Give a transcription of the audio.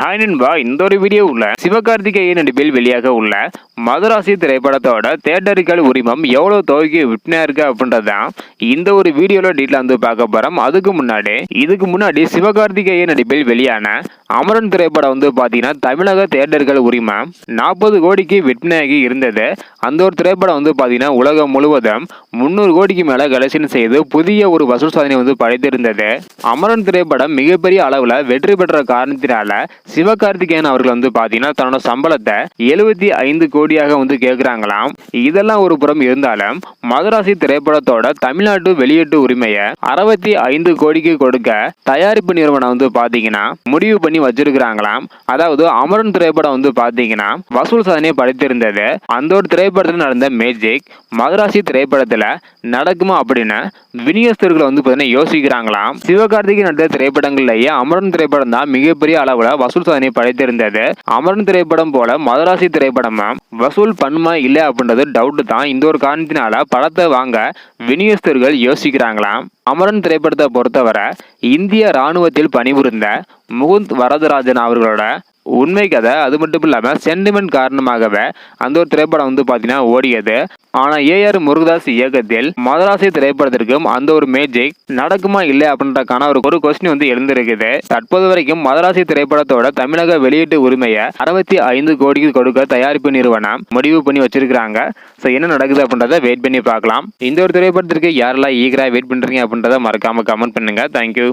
Hi நண்பா. இந்த ஒரு வீடியோ உள்ள சிவகார்த்திகேயன் நடிப்பில் வெளியாக உள்ள மதராசி திரைப்படத்தோட தேட்டருக்கள் உரிமம் எவ்வளோ தொகைக்கு விற்பனையா இருக்கு அப்படின்றதான் இந்த ஒரு வீடியோவில் டீட்டெயில் வந்து பார்க்க போகிறோம் அதுக்கு முன்னாடி இதுக்கு முன்னாடி சிவகார்த்திகேயன் நடிப்பில் வெளியான அமரன் திரைப்படம் வந்து பார்த்தீங்கன்னா தமிழக தேட்டர்கள் உரிமம் நாற்பது கோடிக்கு விற்பனையாகி இருந்தது. அந்த ஒரு திரைப்படம் வந்து பார்த்தீங்கன்னா உலகம் முழுவதும் முந்நூறு கோடிக்கு மேலே கலெக்ஷன் செய்து புதிய ஒரு வசூல் சாதனை வந்து படைத்திருந்தது. அமரன் திரைப்படம் மிகப்பெரிய அளவில் வெற்றி பெற்ற காரணத்தினால சிவகார்த்திகேயன் அவர்கள் வந்து பாத்தீங்கன்னா தன்னோட சம்பளத்தை எழுபத்தி ஐந்து கோடியாக வந்து கேட்கிறாங்களாம் இதெல்லாம் ஒரு புறம் இருந்தாலும் மதராசி திரைப்படத்தோட தமிழ்நாட்டு வெளியீட்டு உரிமையை அறுபத்தி ஐந்து கோடிக்கு கொடுக்க தயாரிப்பு நிறுவனம் வந்து பாத்தீங்கன்னா முடிவு பண்ணி வச்சிருக்கிறாங்களாம். அதாவது அமரன் திரைப்படம் வந்து பாத்தீங்கன்னா வசூல் சாதனையை படைத்திருந்தது. அந்த ஒரு திரைப்படத்தில் நடந்த மேஜிக் மதராசி திரைப்படத்துல நடக்குமா அப்படின்னு விநியோகஸ்தர்கள் வந்து பார்த்தீங்கன்னா யோசிக்கிறாங்களாம். சிவகார்த்திகேயன் நடந்த திரைப்படங்கள்லயே அமரன் திரைப்படம் தான் மிகப்பெரிய அளவுல வசூல் சாதனை படைத்திருந்தது. அமரன் திரைப்படம் போல மதராசி திரைப்படமா? வசூல் பண்ணுமா இல்லை அப்படின்றது டவுட் தான். இந்த ஒரு காரணத்தினால படத்தை வாங்க விநியோகஸ்தர்கள் யோசிக்கிறாங்களாம். அமரன் திரைப்படத்தை பொறுத்தவரை இந்திய ராணுவத்தில் பணிபுரிந்த முகுந்த் வரதராஜன் அவர்களோட உண்மை கதை. அது மட்டும் இல்லாமல் சென்டிமெண்ட் காரணமாகவே அந்த ஒரு திரைப்படம் வந்து பார்த்தீங்கன்னா ஓடியது. ஆனால் ஏஆர் முருகதாஸ் இயக்கத்தில் மதராசி திரைப்படத்திற்கும் அந்த ஒரு மேஜிக் நடக்குமா இல்லை அப்படின்றக்கான ஒரு ஒரு கொஸ்டின் வந்து எழுந்திருக்குது. தற்போது வரைக்கும் மதராசி திரைப்படத்தோட தமிழக வெளியீட்டு உரிமையை அறுபத்தி ஐந்து கோடிக்கு கொடுக்க தயாரிப்பு நிறுவனம் முடிவு பண்ணி வச்சிருக்கிறாங்க. ஸோ என்ன நடக்குது அப்படின்றத வெயிட் பண்ணி பார்க்கலாம். இந்த ஒரு திரைப்படத்திற்கு யாரெல்லாம் ஈகராக வெயிட் பண்ணுறீங்க அப்படின்றத மறக்காமல் கமெண்ட் பண்ணுங்க. தேங்க்யூ